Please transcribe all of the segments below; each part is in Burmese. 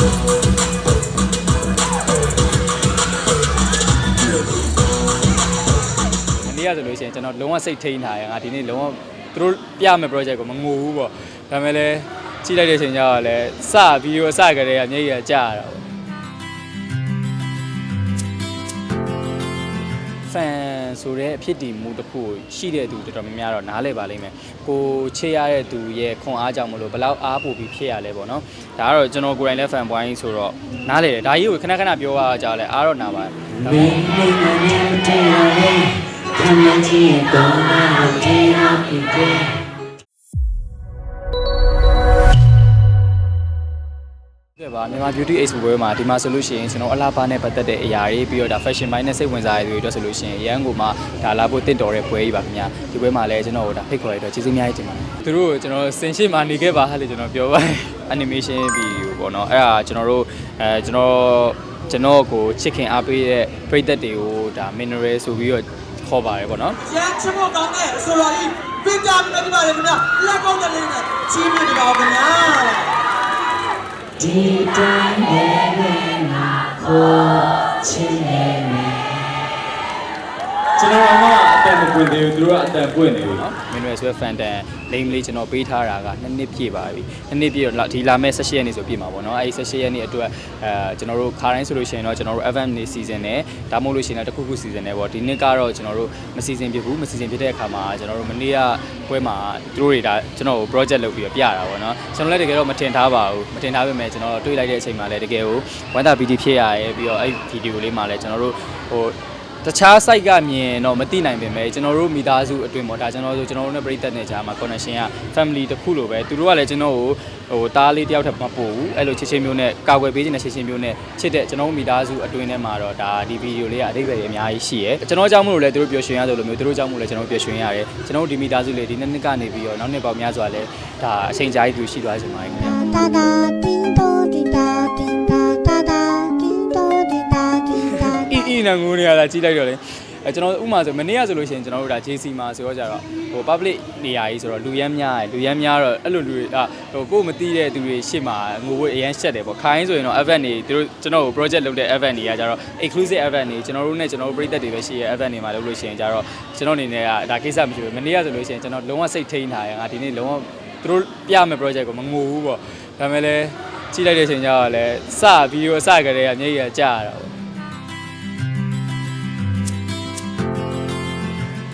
ဒီနေ့ကဆိုလို့ရှိရင်ကျွန်တော်လုံးဝစိတ်ထိန်းထားရငါဒီနေ့လုံးဝသူတို့ပြမယ် project ကိုမငိုဘူးပေါ့ဒါပေမဲ့လည်းကြည့်လိုက်တဲ့အချိန်ကျတော့လည်းစဗီဒီယိုအစကတည်းကမျက်ရည်ကျရတာပေါ့ ဖန်ဆိုတဲ့အဖြစ်တည်မှုတစ်ခုကိုရှိတဲ့သူတော်တော်များများတော့နားလည်ပါလိမ့်မယ်ကိုချေရတဲ့သူရဲ့ခွန်အားကြောင့်မလို့ဘယ်လောက်အားပို့ပြီးဖြစ်ရလဲပေါ့နော်ဒါကတော့ကျွန်တော်ကိုယ်တိုင်လည်းဖန်ပွိုင်းဆိုတော့နားလည်တယ်ဒါကြီးကိုခဏခဏပြောရကြလဲအားတော့နာပါတယ်ဒါပေမဲ့ မြန်မာ beauty expo ပွဲမှာဒီမှာဆိုလို့ရှိရင်ကျွန်တော်အလားပါနဲ့ပတ်သက်တဲ့အရာတွေပြီးတော့ဒါ fashion ဘိုင်းနဲ့စိတ်ဝင်စားရတဲ့တွေအတွက်ဆိုလို့ရှိရင်ရန်ကုန်မှာဒါလာဖို့တင့်တော်တဲ့ပွဲကြီးပါခင်ဗျာဒီပွဲမှာလည်းကျွန်တော်ဒါဖိတ်ခေါ်ရတဲ့ကျေးဇူးအများကြီးတင်ပါတယ်သူတို့ကိုကျွန်တော်စင်ရှိမှာနေခဲ့ပါဟာလေကျွန်တော်ပြောပါတယ် animation video ပေါ့နော်အဲ့ဒါကျွန်တော်တို့အဲကျွန်တော်ကျွန်တော်ကိုချစ်ခင်အားပေးတဲ့ပရိသတ်တွေကိုဒါ mineral ဆိုပြီးတော့ခေါ်ပါတယ်ပေါ့နော်ရန်ချဖို့ကောင်းတဲ့ဆိုတော်ကြီးပင်ကြမယ်ဒီပါလေခင်ဗျာလက်ကောင်းတဲ့လေးနဲ့ကြီးမြင့်နေပါဦးခင်ဗျာ Deep down there, my heart, chilling. ကျွန်တော်ကအတ န်မပွင့်သေးဘူးသူတို့ကအတန်ပွင့်နေပြီနော်မင်းတို့ဆိုရဖန်တန်လိမ်လေးကျွန်တော်ပေးထားတာကနှစ်နှစ်ပြည့်ပါပြီနှစ်နှစ်ပြည့်တော့ဒီလာမဲ့16ရက်နေ့ဆိုပြည့်မှာပေါ့နော်အဲဒီ16ရက်နေ့အတွက်အဲကျွန်တော်တို့ခါတိုင်းဆိုလို့ရှိရင်တော့ကျွန်တော်တို့ FM နေစီစဉ်နဲ့ဒါမှမဟုတ်လို့ရှိရင်တော့တစ်ခုခုစီစဉ်နေပေါ့ဒီနှစ်ကတော့ကျွန်တော်တို့မစီစဉ်ဖြစ်ဘူးမစီစဉ်ဖြစ်တဲ့အခါမှာကျွန်တော်တို့မနေ့ကပွဲမှာသူတို့တွေဒါကျွန်တော်ကို project လုပ်ပြီးတော့ပြတာပေါ့နော်ကျွန်တော်လည်းတကယ်တော့မတင်ထားပါဘူးမတင်ထားပေမဲ့ကျွန်တော်တွေးလိုက်တဲ့အချိန်မှာလည်းတကယ်ကိုဝမ်းသာပီတိဖြစ်ရရဲပြီးတော့အဲ့ဗီဒီယိုလေးမှာလည်းကျွန်တော်တို့ဟို တခြား site ကမြင်တော့မသိနိုင်ပင်ပဲကျွန်တော်တို့မိသားစုအတွင်းပေါ့ဒါကျွန်တော်တို့ကျွန်တော်တို့နဲ့ပြည်သက်နေကြမှာ connection က family တစ်ခုလိုပဲသူတို့ကလည်းကျွန်တော်ကိုဟိုတားလေးတယောက်ထပ်မပို့ဘူးအဲ့လိုချစ်ချင်းမျိုးနဲ့ကာကွယ်ပေးခြင်းနဲ့ချစ်ချင်းမျိုးနဲ့ချစ်တဲ့ကျွန်တော်တို့မိသားစုအတွင်းထဲမှာတော့ဒါဒီဗီဒီယိုလေးကအတိတ်ပဲအများကြီးရှိရယ်ကျွန်တော်ကြောင့်မလို့လည်းသူတို့ပျော်ရွှင်ရသလိုမျိုးသူတို့ကြောင့်မလို့လည်းကျွန်တော်ပျော်ရွှင်ရတယ်ကျွန်တော်တို့ဒီမိသားစုလေးဒီနှစ်နှစ်ကနေပြီးတော့နောက်နှစ်ပေါင်းများစွာလဲဒါအချိန်ကြာကြီးသူရှိသွားကြမှာခင်ဗျာ အီအီနဲ့ငိုနေရတာကြီးလိုက်တော့လေအဲကျွန်တော်ဥပမာဆိုမနေ့ကဆိုလို့ရှိရင်ကျွန်တော်တို့ဒါ JC မှာဆိုတော့ကြတော့ဟို public နေရာကြီးဆိုတော့လူရမ်းများတယ်လူရမ်းများတော့အဲ့လိုလူတွေအာဟိုကိုယ်မသိတဲ့သူတွေရှေ့မှာငိုဖို့အရန်ရှက်တယ်ပေါ့ခိုင်းဆိုရင်တော့ event တွေသူတို့ကျွန်တော်ကို project လုပ်တဲ့ event တွေကကြတော့ exclusive event တွေကျွန်တော်တို့နဲ့ကျွန်တော်တို့ပြည်သက်တွေပဲရှိရဲ့ event တွေမှာလုပ်လို့ရှိရင်ကြတော့ကျွန်တော်အနေနဲ့ကဒါကိစ္စမရှိဘူးမနေ့ကဆိုလို့ရှိရင်ကျွန်တော်လုံးဝစိတ်ထိန်းထားရငါဒီနေ့လုံးဝသူတို့ပြမယ် project ကိုမငိုဘူးပေါ့ဒါပေမဲ့လည်းကြည့်လိုက်တဲ့အချိန်ကျတော့လည်းစဗီဒီယိုအစကတည်းကမျက်ရည်ကျရတာပေါ့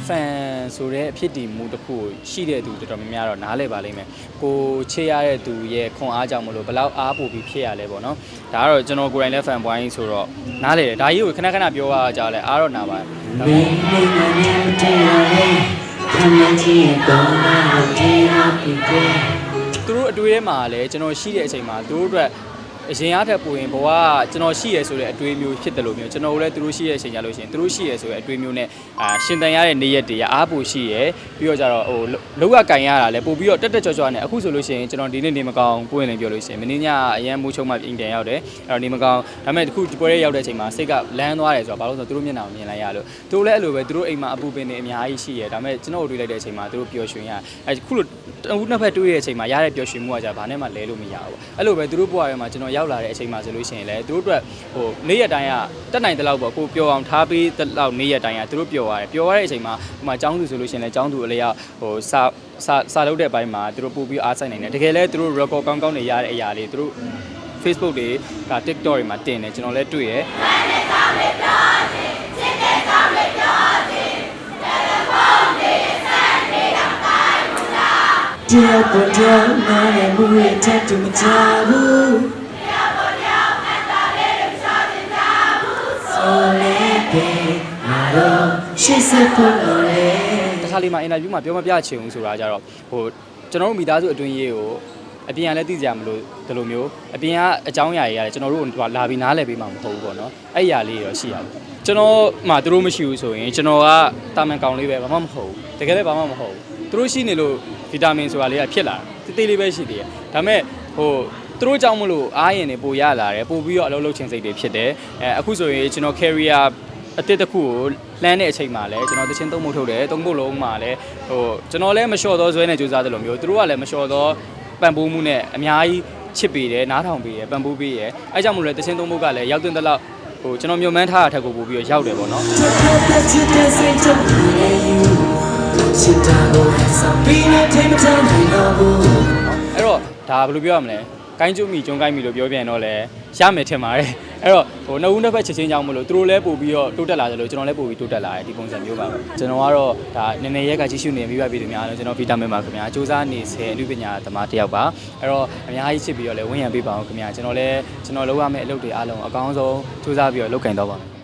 ဖန်ဆိုတဲ့အဖြစ်တည်မှုတစ်ခုကိုရှိတဲ့သူတော်တော်များများတော့နားလည်ပါလိမ့်မယ်ကိုချေရတဲ့သူရဲ့ခွန်အားကြောင့်မလို့ဘယ်လောက်အားပို့ပြီးဖြစ်ရလဲပေါ့နော်ဒါကတော့ကျွန်တော်ကိုယ်တိုင်လည်းဖန်ပွိုင်းဆိုတော့နားလည်တယ်ဒါကြီးကိုခဏခဏပြောရကြလဲအားတော့နာပါတယ်ဒါပေမဲ့ Come on, dear, go now, dear, happy day. သူတို့အတွေ့ထဲမှာလည်းကျွန်တော်ရှိတဲ့အချိန်မှာသူတို့အတွက် အရင်အားထက်ပိုရင်ဘဝကကျွန်တော်ရှိရဲဆိုတဲ့အတွေ့အမျိုးဖြစ်တယ်လို့မျိုးကျွန်တော်တို့လည်းသူတို့ရှိရဲအချိန်ကြလို့ရှိရင်သူတို့ရှိရဲဆိုတဲ့အတွေ့အမျိုးနဲ့အာရှင်တန်ရတဲ့နေရက်တွေကအားပိုရှိရဲပြီးတော့ကြတော့ဟိုလောက်ကကင်ရတာလည်းပို့ပြီးတော့တက်တက်ကြွကြွနဲ့အခုဆိုလို့ရှိရင်ကျွန်တော်ဒီနေ့နေမကောင်းပွင့်လင်းပြောလို့ရှိရင်မင်းညအရန်မူးချုံမှပြင်ပြန်ရောက်တယ်အဲ့တော့နေမကောင်းဒါပေမဲ့အခုဒီပွဲရဲရောက်တဲ့အချိန်မှာစိတ်ကလန်းသွားတယ်ဆိုတော့ဘာလို့လဲဆိုတော့သူတို့မျက်နှာကိုမြင်လိုက်ရလို့သူတို့လည်းအဲ့လိုပဲသူတို့အိမ်မှာအပူပင်နေအများကြီးရှိရဲဒါပေမဲ့ကျွန်တော်တို့တွေ့လိုက်တဲ့အချိန်မှာသူတို့ပျော်ရွှင်ရအဲ့ခုလိုအခုနှစ်ဖက်တွေ့တဲ့အချိန်မှာရတဲ့ပျော်ရွှင်မှုကじゃဘာနဲ့မှလဲလို့မရဘူးပေါ့အဲ့လိုပဲသူတို့ဘဝထဲမှာကျွန်တော်ရောက်လာတဲ့အချိန်မှာဆိုလို့ရှိရင်လည်းသူတို့အတွက်ဟိုနေ့ရက်တိုင်းကတက်နိုင်တဲ့လောက်ပေါ့ကိုပျော်အောင်ထားပေးတဲ့လောက်နေ့ရက်တိုင်းကသူတို့ပျော်ရတယ်ပျော်ရတဲ့အချိန်မှာဟိုမှာចောင်းသူဆိုလို့ရှိရင်လည်းចောင်းသူအလျောက်ဟိုစာစာစာလုပ်တဲ့အပိုင်းမှာသူတို့ပို့ပြီးအားဆိုင်နိုင်တယ်တကယ်လဲသူတို့ record ကောင်းကောင်းနေရတဲ့အရာလေးသူတို့ Facebook တွေက TikTok တွေမှာတင်တယ်ကျွန်တော်လည်းတွေ့ရယ် Dear, but dear, man, and we attend to me, taboo. So love, she said, put on it. တခါလေးမှာအင်တာဗျူးမှာပြောမပြချင်ဘူးဆိုတာကြတော့ဟိုကျွန်တော်တို့မိသားစုအတွင်းရေးကိုအပြင်ကလည်းသိကြမလို့ဒီလိုမျိုးအပြင်ကအကြောင်းအရာတွေရတယ်ကျွန်တော်တို့ကလာပြီးနားလည်ပေးမှာမဟုတ်ဘူးပေါ့နော်အဲ့အရာလေးတွေတော့ရှိရတယ်ကျွန်တော်မှသူတို့မရှိဘူးဆိုရင်ကျွန်တော်ကတာမန်ကောင်လေးပဲဘာမှမဟုတ်ဘူးတကယ်လည်းဘာမှမဟုတ်ဘူးသူတို့ရှိနေလို့ဗီတာမင်ဆိုတာလေးကဖြစ်လာတယ်တေးသေးလေးပဲရှိသေးတယ်ဒါပေမဲ့ဟိုသူတို့ကြောင့်မလို့အားရင်နေပိုရလာတယ်ပို့ပြီးတော့အလုပ်လုပ်ချင်စိတ်တွေဖြစ်တယ်အဲအခုဆိုရင်ကျွန်တော် career အတစ်တစ်ခုကိုလှမ်းတဲ့အချိန်မှာလည်းကျွန်တော်တချင်းသုံးမှုထုတ်တယ်သုံးဖို့လုံးမှာလည်းဟိုကျွန်တော်လည်းမလျှော့သောဇွဲနဲ့ကြိုးစားတယ်လို့မျိုးသူတို့ကလည်းမလျှော့သောပံ့ပိုးမှုနဲ့အများကြီးချစ်ပေးတယ်နားထောင်ပေးတယ်ပံ့ပိုးပေးတယ်အဲကြောင့်မလို့လဲတခြင်းသုံးဖို့ကလည်းရောက်တဲ့လောက်ဟိုကျွန်တော်မြုံမှန်းထားတာထက်ကိုပို့ပြီးတော့ရောက်တယ်ပေါ့နော်ချစ်တဲ့စိတ်ချုပ်နေယူချစ်တာကိုစပင်းနဲ့ထိမချမ်းနိုင်တော့ဘူးအဲ့တော့ဒါဘယ်လိုပြောရမလဲ ကိုင်းကျုံမိကျုံကိုင်းမိလို့ပြောပြန်တော့လဲရမယ်ထင်ပါတယ်အဲ့တော့ဟိုနှစ်ဦးနှစ်ဖက်ချက်ချင်းကြောင်းမလို့သူတို့လည်းပို့ပြီးတော့တိုးတက်လာတယ်လို့ကျွန်တော်လည်းပို့ပြီးတိုးတက်လာတယ်ဒီပုံစံမျိုးပါပဲကျွန်တော်ကတော့ဒါနည်းနည်းရက်ကကြည့်ရှုနေမိဘပြည်သူများလို့ကျွန်တော်ဗီတာမင်ပါခင်ဗျာစူးစမ်းနေစေအမှုပညာသမားတစ်ယောက်ပါအဲ့တော့အများကြီးချစ်ပြီးတော့လည်းဝန်းရံပေးပါအောင်ခင်ဗျာကျွန်တော်လည်းကျွန်တော်လုပ်ရမယ့်အလုပ်တွေအားလုံးအကောင်းဆုံးစူးစမ်းပြီးတော့လုပ်ကင်တော့ပါမယ်